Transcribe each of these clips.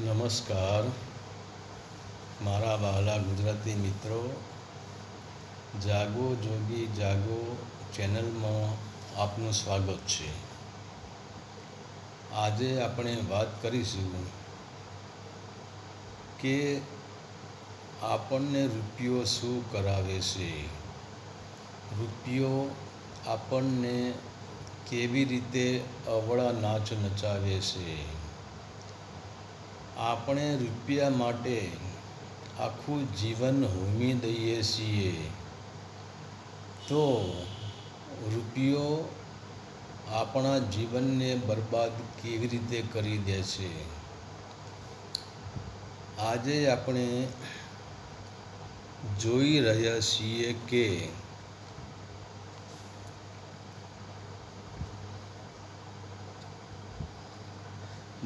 નમસ્કાર. મારા વહાલા ગુજરાતી મિત્રો, જાગો જોગી જાગો ચેનલમાં આપનું સ્વાગત છે. આજે આપણે વાત કરીશું કે આપણને રૂપિયો શું કરાવે છે? રૂપિયો આપણને કેવી રીતે અવળા નાચ નચાવે છે? આપણે રૂપિયા માટે આખું જીવન હોમી દઈએ છીએ. તો રૂપિયો આપણા જીવનને બરબાદ કેવી રીતે કરી દે છે? આજે આપણે જોઈ રહ્યા છીએ કે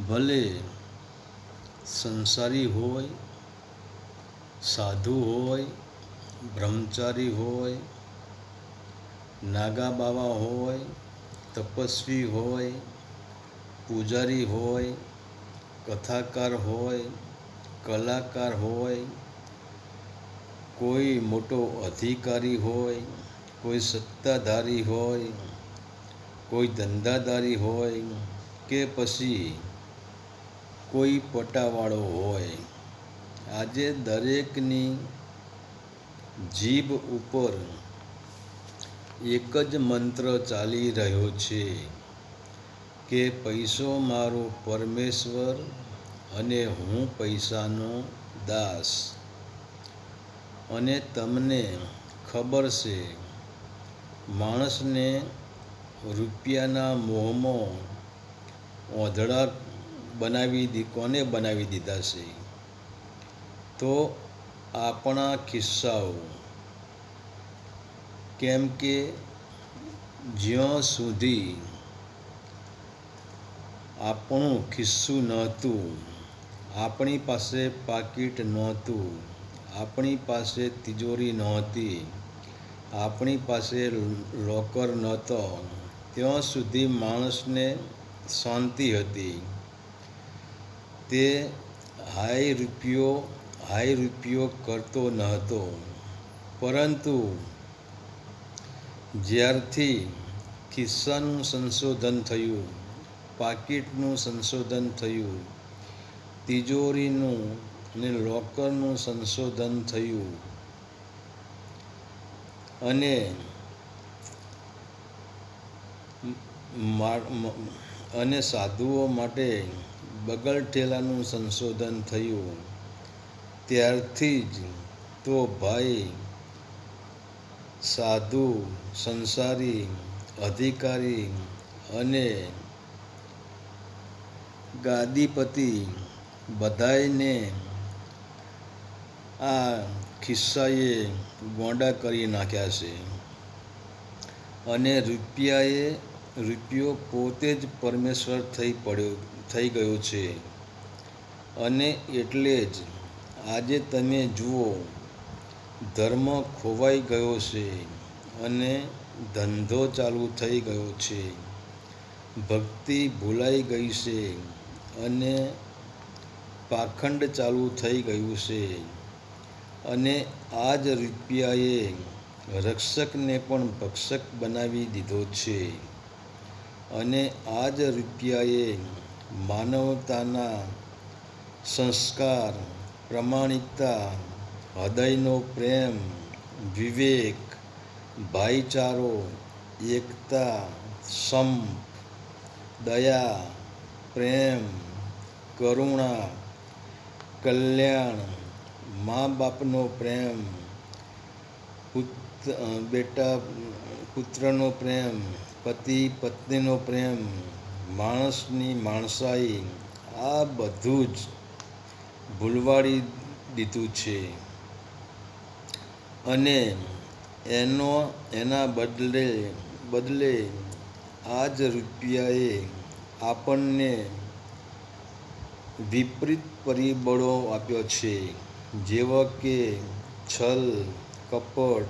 ભલે સંસારી હોય, સાધુ હોય, બ્રહ્મચારી હોય, નાગા બાવા હોય, તપસ્વી હોય, પૂજારી હોય, કથાકાર હોય, કલાકાર હોય, કોઈ મોટો અધિકારી હોય, કોઈ સત્તાધારી હોય, કોઈ ધંધાદારી હોય કે પછી કોઈ પટાવાળો હોય, આજે દરેકની જીભ ઉપર એક જ મંત્ર ચાલી રહ્યો છે કે પૈસો મારો પરમેશ્વર અને હું પૈસાનો દાસ. અને તમને ખબર છે, માણસને રૂપિયાના મોહમાં ઓધળા બનાવી દી, કોને બનાવી દીધા છે? તો આપણા ખિસ્સાઓ કેમ કે જ્યાં સુધી આપણું ખિસ્સું નહોતું, આપણી પાસે પાકીટ નહોતું, આપણી પાસે તિજોરી નહોતી, આપણી પાસે લોકર નહોતો, ત્યાં સુધી માણસને શાંતિ હતી. તે હાઈ રૂપિયો હાઈ રૂપિયો કરતો ન હતો. પરંતુ જ્યારથી ખિસ્સાનું સંશોધન થયું, પાકીટનું સંશોધન થયું, તિજોરીનું અને લોકરનું સંશોધન થયું અને અને સાધુઓ માટે બગલ ઠેલાનું સંશોધન થયું. ત્યારથી જ તો ભાઈ, સાધુ, સંસારી, અધિકારી અને ગાદીપતિ બધાયને આ ખિસ્સાએ ગોંડા કરી નાખ્યા છે. અને રૂપિયાએ, રૂપિયો પોતે જ પરમેશ્વર થઈ પડ્યો થઈ ગયો છે. અને એટલે જ આજે તમે જુઓ, ધર્મ ખોવાઈ ગયો છે અને ધંધો ચાલુ થઈ ગયો છે. ભક્તિ ભૂલાઈ ગઈ છે અને પાખંડ ચાલુ થઈ ગયું છે. અને આ જ રૂપિયાએ રક્ષકને પણ ભક્ષક બનાવી દીધો છે. અને આ જ રૂપિયાએ માનવતાના સંસ્કાર, પ્રમાણિકતા, હૃદયનો પ્રેમ, વિવેક, ભાઈચારો, એકતા, સંપ, દયા, પ્રેમ, કરુણા, કલ્યાણ મા બાપનો પ્રેમ બેટા, પુત્રનો પ્રેમ, પતિ, પત્નીનો પ્રેમ માણસની માણસાઈ આ બધું જ ભૂલવાડી દીધું છે. અને એનો, એના બદલે બદલે આ જ રૂપિયાએ આપણને વિપરીત પરિબળો આપ્યો છે. જેવા કે છલ, કપટ,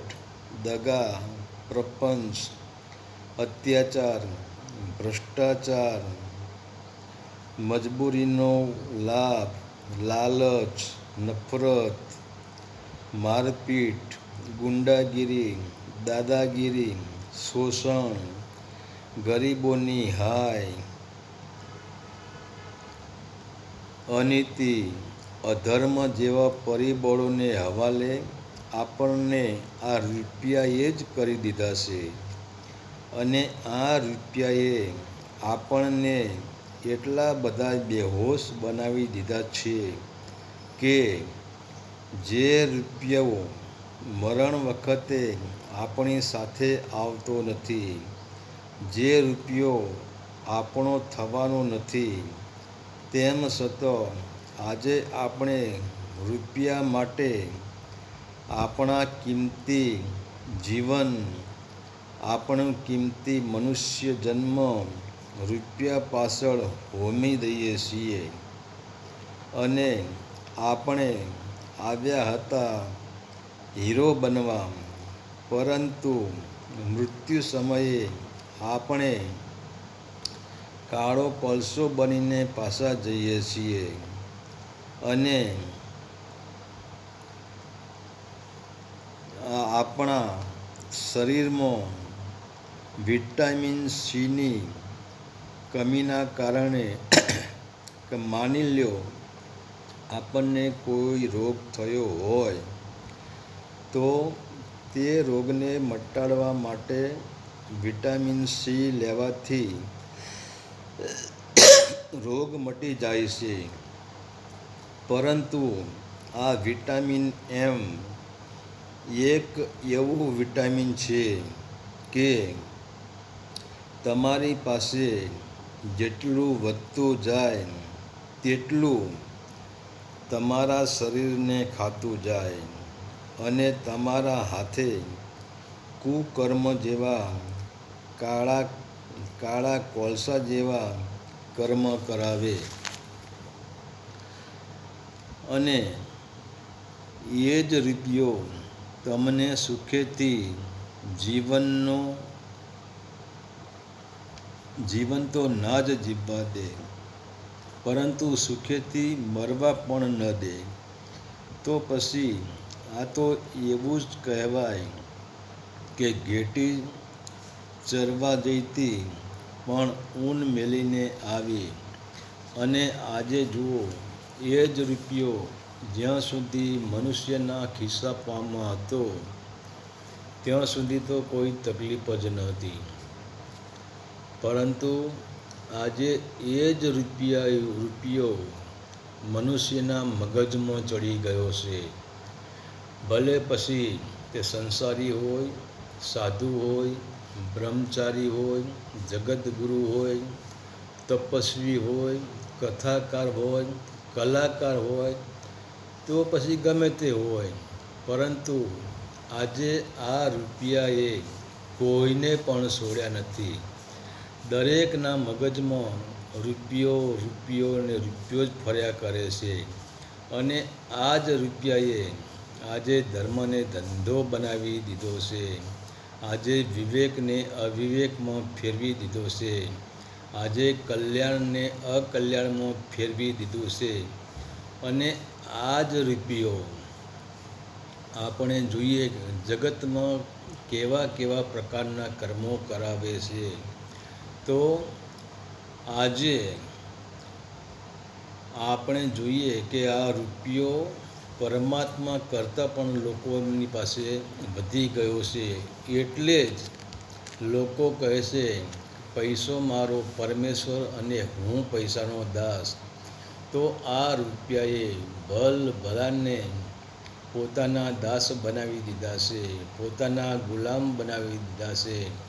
દગા, પ્રપંચ, અત્યાચાર ભ્રષ્ટાચાર, મજબૂરીનો લાભ, લાલચ, નફરત, મારપીટ, ગુંડાગીરી, દાદાગીરી, શોષણ, ગરીબોની હાય, અનીતિ, અધર્મ જેવા પરિબળોને હવાલે આપણને આ રૂપિયાએ જ કરી દીધા છે. અને આ રૂપિયાએ આપણને એટલા બધા બેહોશ બનાવી દીધા છે કે જે રૂપિયો મરણ વખતે આપણી સાથે આવતો નથી, જે રૂપિયો આપણો થવાનો નથી, તેમ છતાં આજે આપણે રૂપિયા માટે આપણા કિંમતી જીવન આપણું કિંમતી મનુષ્ય જન્મ રૂપિયા પાછળ હોમી દઈએ છીએ. અને આપણે આવ્યા હતા હીરો બનવા, પરંતુ મૃત્યુ સમયે આપણે કાળો કોલસો બનીને પાછા જઈએ છીએ. અને આપણા શરીરમાં વિટામિન સીની કમીના કારણે કે માની લ્યો, આપણને કોઈ રોગ થયો હોય, તો તે રોગને મટાડવા માટે વિટામિન સી લેવાથી રોગ મટી જાય છે. પરંતુ આ વિટામિન એમ એક એવું વિટામિન છે કે તમારી પાસે જેટલું વધતું જાય તેટલું તમારા શરીરને ખાતું જાય અને તમારા હાથે કુકર્મ જેવા કાળા કાળા કોલસા જેવા કર્મ કરાવે. અને એ જ રીતિઓ તમને સુખેથી જીવનનો જીવન તો ના જ જીવવા દે. પરંતુ સુખેથી મરવા પણ ન દે. તો પછી આ તો એવું જ કહેવાય કે ઘેટી ચરવા જઈતી પણ ઊન મેલીને આવી. અને આજે જુઓ, એ જ રૂપિયો જ્યાં સુધી મનુષ્યના ખિસ્સામાં હતો, ત્યાં સુધી તો કોઈ તકલીફ જ નહોતી. પરંતુ આજે એ જ રૂપિયા રૂપિયો મનુષ્યના મગજમાં ચડી ગયો છે. ભલે પછી તે સંસારી હોય, સાધુ હોય, બ્રહ્મચારી હોય જગતગુરુ હોય, તપસ્વી હોય, કથાકાર હોય, કલાકાર હોય, તો પછી ગમે તે હોય. પરંતુ આજે આ રૂપિયાએ કોઈને પણ છોડ્યા નથી. દરેકના મગજમાં રૂપિયો રૂપિયો ને રૂપિયો જ ફર્યા કરે છે. અને આ જ રૂપિયાએ આજે ધર્મને ધંધો બનાવી દીધો છે. આજે વિવેકને અવિવેકમાં ફેરવી દીધો છે. આજે કલ્યાણને અકલ્યાણમાં ફેરવી દીધું છે. અને આ જ રૂપિયો આપણે જોઈએ જગતમાં કેવા કેવા પ્રકારના કર્મો કરાવે છે. તો આજે આપણે જોઈએ કે આ રૂપિયો પરમાત્મા કરતાં પણ લોકોની પાસે વધી ગયો છે. એટલે જ લોકો કહે છે, પૈસો મારો પરમેશ્વર અને હું પૈસાનો દાસ. તો આ રૂપિયાએ ભલ ભલાને પોતાના દાસ બનાવી દીધા છે, પોતાના ગુલામ બનાવી દીધા છે.